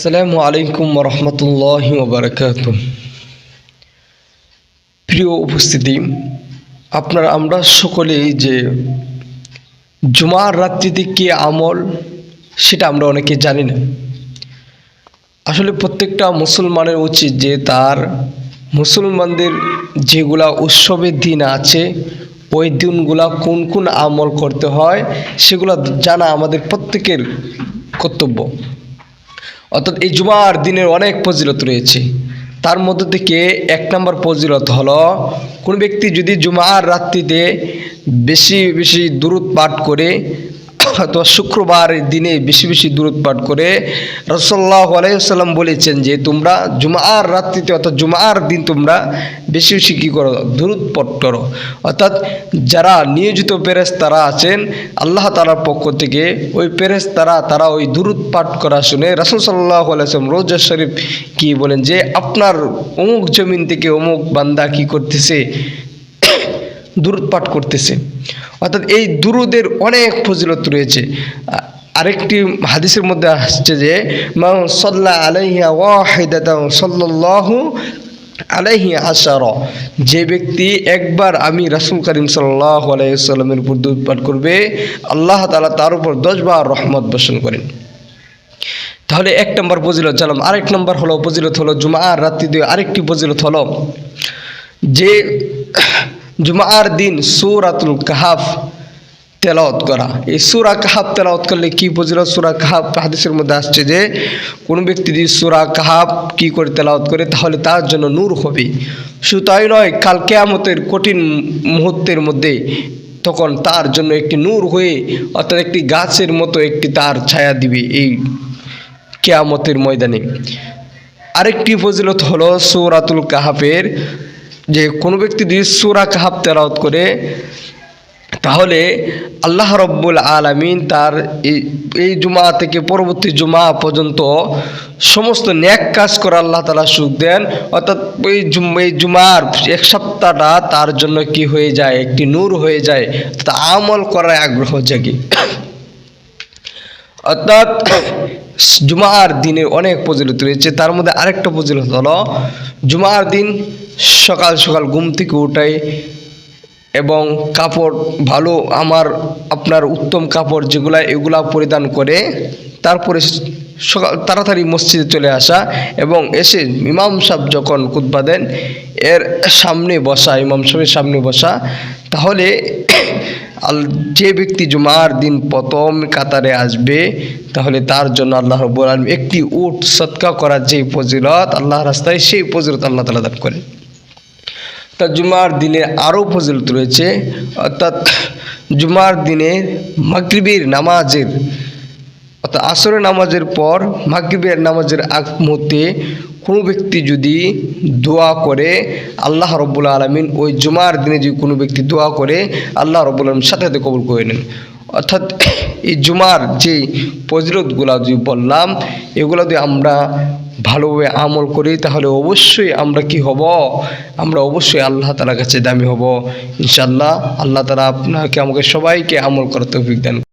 আসসালামু আলাইকুম রহমতুল্লাহ ওবরাকাত প্রিয় উপস্থিতি, আপনার, আমরা সকলেই যে জুমার রাত্রিতে কি আমল, সেটা আমরা অনেকে জানি না। আসলে প্রত্যেকটা মুসলমানের উচিত যে তার মুসলমানদের যেগুলা উৎসবের দিন আছে, ওই দিনগুলা কোন কোন আমল করতে হয়, সেগুলো জানা আমাদের প্রত্যেকের কর্তব্য। অর্থাৎ এই জুমার দিনের অনেক ফজিলত রয়েছে। তার মধ্য থেকে এক নম্বর ফজিলত হলো, কোন ব্যক্তি যদি জুমার রাত্রিতে বেশি বেশি দূরত পাঠ করে অথবা শুক্রবার দিনে বেশি বেশি দূরত করে রসল্লাহ আলাইসাল্লাম বলেছেন যে তোমরা জুমার রাত্রিতে অর্থাৎ জুমার দিন তোমরা বেশি বেশি কী করো? দূরত করো। অর্থাৎ যারা নিয়োজিত পেরেস তারা আছেন, আল্লাহ তালার পক্ষ থেকে ওই পেরেস তারা তারা ওই দূরত করা শুনে রাসুল সাল্লাহ আলাইসলাম রোজা শরীফ কি বলেন যে, আপনার অমুক জমিন থেকে অমুক বান্দা কি করতেছে? দূরত করতেছে। অর্থাৎ এই দুরুদের অনেক ফজিলত রয়েছে। আরেকটি হাদিসের মধ্যে আসছে যে মা সাল্লা আলাইহা ওয়াহিদাতাও সাল্লাল্লাহু আলাইহি আশার যে ব্যক্তি একবার আমি রাসুল করিম সাল্লাল্লাহু আলাইহি সাল্লামের উপর পাঠ করবে, আল্লাহ তালা তার উপর দশবার রহমত বর্ষণ করেন। তাহলে এক নম্বর ফজিলত জানলাম। আরেক নম্বর হলো ফজিলত হলো জুমার রাত্রি দিয়ে আরেকটি ফজিলত হলো যে জুমার দিন সুরাতুল কাহাফ তেলাওয়াত করা। এই সুরা কাহাব তেলাওয়াত করলে কি ফজিলত সুরা কাহাব হাদিসের মধ্যে আসছে যে, কোনো ব্যক্তি যদি সুরা কাহাব কি করে তেলাওত করে, তাহলে তার জন্য নূর হবে। শুধু তাই নয়, কাল কেয়ামতের কঠিন মুহূর্তের মধ্যে তখন তার জন্য একটি নূর হয়ে, অর্থাৎ একটি গাছের মতো একটি তার ছায়া দিবে এই কেয়ামতের ময়দানে। আরেকটি ফজিলত হলো সৌরাতুল কাহাফের যে কোনো ব্যক্তি যদি সুরা কাহাব তেলাওয়াত করে, তাহলে আল্লাহ রব্বুল আলামিন তার এই- জুমা থেকে পরবর্তী জুমা পর্যন্ত সমস্ত ন্যাক কাজ করে আল্লাহ তালা সুখ দেন। অর্থাৎ জুম, এই জুমার এক সপ্তাহটা তার জন্য কি হয়ে যায়, একটি নূর হয়ে যায়, তা আমল করার আগ্রহ জাগে। অর্থাৎ জুমার দিনের অনেক ফজিলত রয়েছে। তার মধ্যে আরেকটা ফজিলত হলো, জুমার দিন সকাল সকাল ঘুম থেকে উঠাই এবং কাপড় ভালো আমার আপনার উত্তম কাপড় যেগুলা, এগুলা পরিধান করে তারপরে সকাল, তাড়াতাড়ি মসজিদে চলে আসা এবং এসে ইমাম সাহেব যখন কুতবা দেন, এর সামনে বসা, ইমাম সাহেবের সামনে বসা, তাহলে যে ব্যক্তি জুমার দিন প্রথম কাতারে আসবে, তাহলে তার জন্য আল্লাহ রব্বুল আলম একটি উট সৎকা করার যে ফজিলত আল্লাহ রাস্তায় সেই ফজিলত আল্লাহ তালা দান করেন। তা জুমার দিনে আরও ফজিলত রয়েছে, অর্থাৎ জুমার দিনে মাগরিবের নামাজের অর্থাৎ আসরের নামাজের পর মাগরিবের নামাজের আগ মুহূর্তে কোনো ব্যক্তি যদি দোয়া করে, আল্লাহ রব্বুল আলমিন ওই জুমার দিনে যদি কোনো ব্যক্তি দোয়া করে, আল্লাহ রব্বুল আলমিন সাথে সাথে কবুল করে নেন। অর্থাৎ এই জুমার যে ফজিলতগুলো যদি বললাম, এগুলো যদি আমরা ভালোভাবে আমল করি, তাহলে অবশ্যই আমরা কি হব? আমরা অবশ্যই আল্লাহ তালার কাছে দামি হব। ইনশাল্লাহ আল্লাহ তালা আপনাকে, আমাকে সবাইকে আমল করার তৌফিক